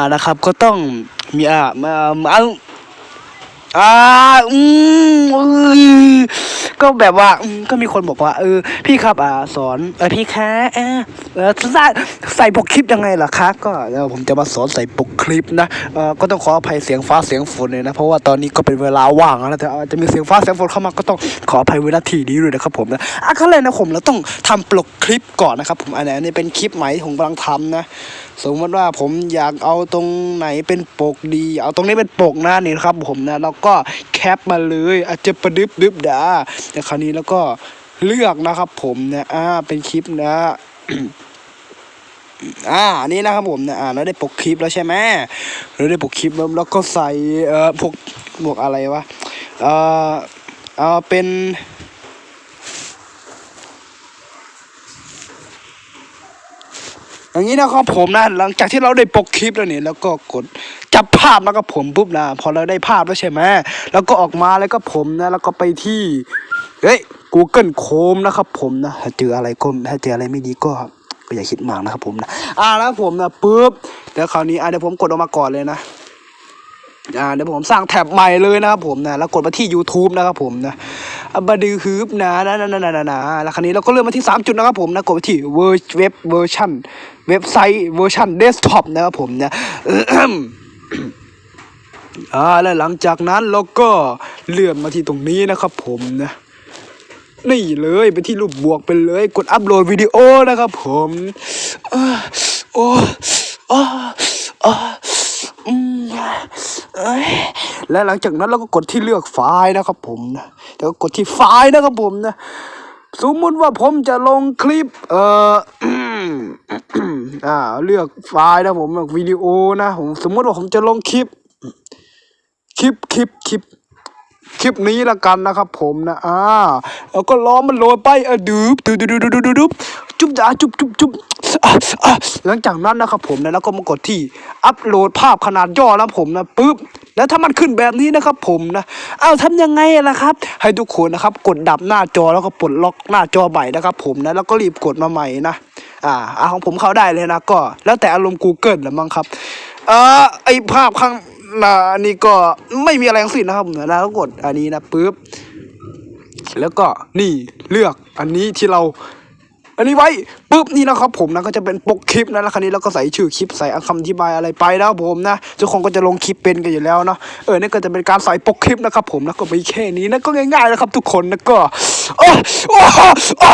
อ่านะครับ ก็ต้องมีอ่ามามาอ่าอืมอ ก็แบบว่าอืมก็มีคนบอกว่า เออ พี่ครับอ่าสอนเออพี่คะเออเออใส่ใส่ปกคลิปยังไงล่ะคะก็เดี๋ยวผมจะมาสอนใส่ปกคลิปนะเออก็ต้องขออภัยเสียงฟ้าเสียงฝนเลยนะเพราะว่าตอนนี้ก็เป็นเวลาว่างแล้วแต่อาจจะมีเสียงฟ้าเสียงฝนเข้ามาก็ต้องขออภัยเวลาทีนี้ด้วยนะครับผมนะอะขั้นแรกนะผมเราต้องทำปกคลิปก่อนนะครับผมอันนี้อันนี้เป็นคลิปใหม่ที่ผมกำลังทำนะ สมมติว่าผมอยากเอาตรงไหนเป็นปกดี เอาตรงนี้เป็นปกหน้านี่นะครับผมนะแล้วก็แคปมาเลยอาจจะประดึบดึบดาแต่คราวนี้แล้วก็เลือกนะครับผมนะอ่าเป็นคลิปนะอ่านี่นะครับผมนะอ่าเราได้ปกคลิปแล้วใช่ไหมเราได้ปกคลิปแล้วแล้วก็ใส่เอ่อพวกพวกอะไรวะเอ่อเอาเป็น อย่างนี้นะครับผมนะหลังจากที่เราได้ปกคลิปแล้วเนี่ยแล้วก็กดจับภาพแล้วก็ผมปุ๊บนะพอเราได้ภาพแล้วใช่ไหมแล้วก็ออกมาแล้วก็ผมนะแล้วก็ไปที่เฮ้ย Google Chrome นะครับผมนะถ้าเจออะไรก็ถ้าเจออะไรไม่ดีก็ก็อย่าคิดมากนะครับผมนะอ่าแล้วผมนะปุ๊บเดี๋ยวคราวนี้อ่าเดี๋ยวผมกดออกมาก่อนเลยนะอ่าเดี๋ยวผมสร้างแท็บใหม่เลยนะครับผมนะแล้วกดมาที่ YouTube นะครับผมนะ บดือฮืบนะนะนะนะนะนะนะแล้วคราวนี้เราก็เลื่อนมาที่ 3 จุดนะครับผมนะกดไปที่เวอร์เว็บเวอร์ชันเว็บไซต์เวอร์ชันเดสก์ท็อปนะครับผมนะอ่าแล้วหลังจากนั้นเราก็เลื่อนมาที่ตรงนี้นะครับผมนะนี่เลยไปที่รูปบวกไปเลย กดอัปโหลดวิดีโอนะครับผมอ่าโอ้อ่าอ่าอืมเอ้ย และหลังจากนั้นเราก็กดที่เลือกไฟล์นะครับผมนะแล้วก็กดที่ไฟล์นะครับผมนะสมมุติว่าผมจะลงคลิป เอ่ออ่าเลือกไฟล์นะผมเลือกวิดีโอนะผมสมมติว่าผมจะลงคลิป คลิปคลิปคลิป คลิปนี้ละกันนะครับผมนะ อ่า แล้วก็ล้อมันโหลดไปอะดูบดูดูดูดูดูดูดูจุ๊บจ๋าจุ๊บจุ๊บจุ๊บหลังจากนั้นนะครับผมนะแล้วก็มากดที่อัปโหลดภาพขนาดย่อแล้วผมนะปุ๊บแล้วถ้ามันขึ้นแบบนี้นะครับผมนะ เอาทำยังไงล่ะครับ ให้ทุกคนนะครับ กดดับหน้าจอแล้วก็ปลดล็อกหน้าจอใหม่นะครับ ผมนะแล้วก็รีบกดมาใหม่นะ อ่าอาของผมเข้าได้เลยนะก็ แล้วแต่อารมณ์ Google ละมั้งครับ เออไอภาพข้าง น้าอันนี้ก็ไม่มีอะไรทั้งสิ้นนะครับนะแล้วก็กดอันนี้นะปุ๊บแล้วก็นี่เลือกอันนี้ที่เราอันนี้ไว้ปุ๊บนี่นะครับผมนะก็จะเป็นปกคลิปนะแล้วคราวนี้เราก็ใส่ชื่อคลิปใส่คำอธิบายอะไรไปนะครับผมนะทุกคนก็จะลงคลิปเป็นกันอยู่แล้วเนาะเออนี่ก็จะเป็นการใส่ปกคลิปนะครับผมนะก็ไม่แค่นี้นะก็ง่ายๆนะครับทุกคนนะก็อ้ออ้ออ้อ